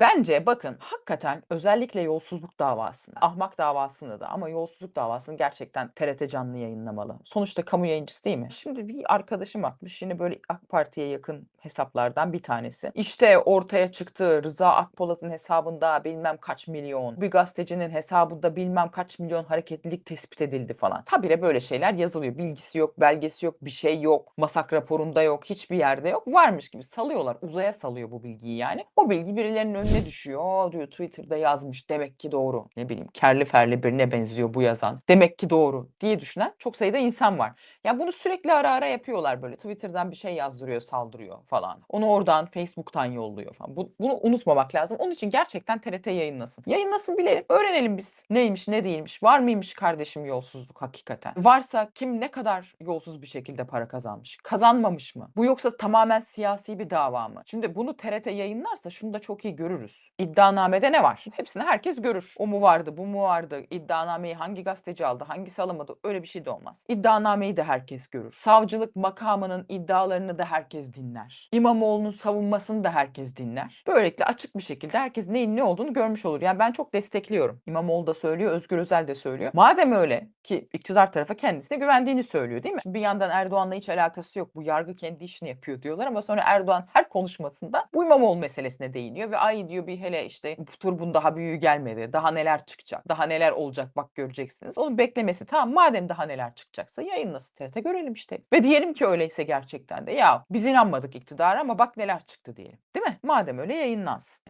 Bence bakın hakikaten özellikle yolsuzluk davasında, ahmak davasında da ama yolsuzluk davasını gerçekten TRT canlı yayınlamalı. Sonuçta kamu yayıncısı değil mi? Şimdi bir arkadaşım atmış yine böyle AK Parti'ye yakın hesaplardan bir tanesi. İşte ortaya çıktı Rıza Akpolat'ın hesabında bilmem kaç milyon, bir gazetecinin hesabında bilmem kaç milyon hareketlilik tespit edildi falan. Habire böyle şeyler yazılıyor. Bilgisi yok, belgesi yok, bir şey yok. Masak raporunda yok, hiçbir yerde yok. Varmış gibi salıyorlar. Uzaya salıyor bu bilgiyi yani. O bilgi birilerinin önüne düşüyor. Aa diyor Twitter'da yazmış. Demek ki doğru. Ne bileyim kerli ferli birine benziyor bu yazan. Demek ki doğru diye düşünen çok sayıda insan var. Ya bunu sürekli ara ara yapıyorlar böyle. Twitter'dan bir şey yazdırıyor, saldırıyor falan. Onu oradan Facebook'tan yolluyor falan. Bu, bunu unutmamak lazım. Onun için gerçekten TRT yayınlasın. Yayınlasın bilelim. Öğrenelim biz. Neymiş, ne değilmiş. Var mıymış kardeşim yolsuzluk hakikaten? Varsa kim ne kadar yolsuz bir şekilde para kazanmış? Kazanmamış mı? Bu yoksa tamamen siyasi bir dava mı? Şimdi bunu TRT yayınlarsa şunu da çok iyi görürüz. İddianamede ne var? Hepsini herkes görür. O mu vardı, bu mu vardı? İddianameyi hangi gazeteci aldı, hangisi alamadı? Öyle bir şey de olmaz. İddianameyi de herkes görür. Savcılık makamının iddialarını da herkes dinler. İmamoğlu'nun savunmasını da herkes dinler. Böylelikle açık bir şekilde herkes neyin ne olduğunu görmüş olur. Yani ben çok destekliyorum. İmamoğlu da söylüyor, Özgür Özel de söylüyor. Madem öyle ki iktidar tarafa kendisine güvendiğini söylüyor değil mi? Bir yandan Erdoğan'la hiç alakası yok. Bu yargı kendi işini yapıyor diyorlar ama sonra Erdoğan her konuşmasında bu İmamoğlu meselesine değiniyor ve ay diyor bir hele işte bu turbun daha büyüğü gelmedi. Daha neler çıkacak? Daha neler olacak bak göreceksiniz. Onun beklemesi tamam madem daha neler çıkacaksa yayınlasın TRT görelim işte. Ve diyelim ki öyleyse gerçekten de ya biz inanmadık iktidara ama bak neler çıktı diyelim. Değil mi? Madem öyle yayınlansın.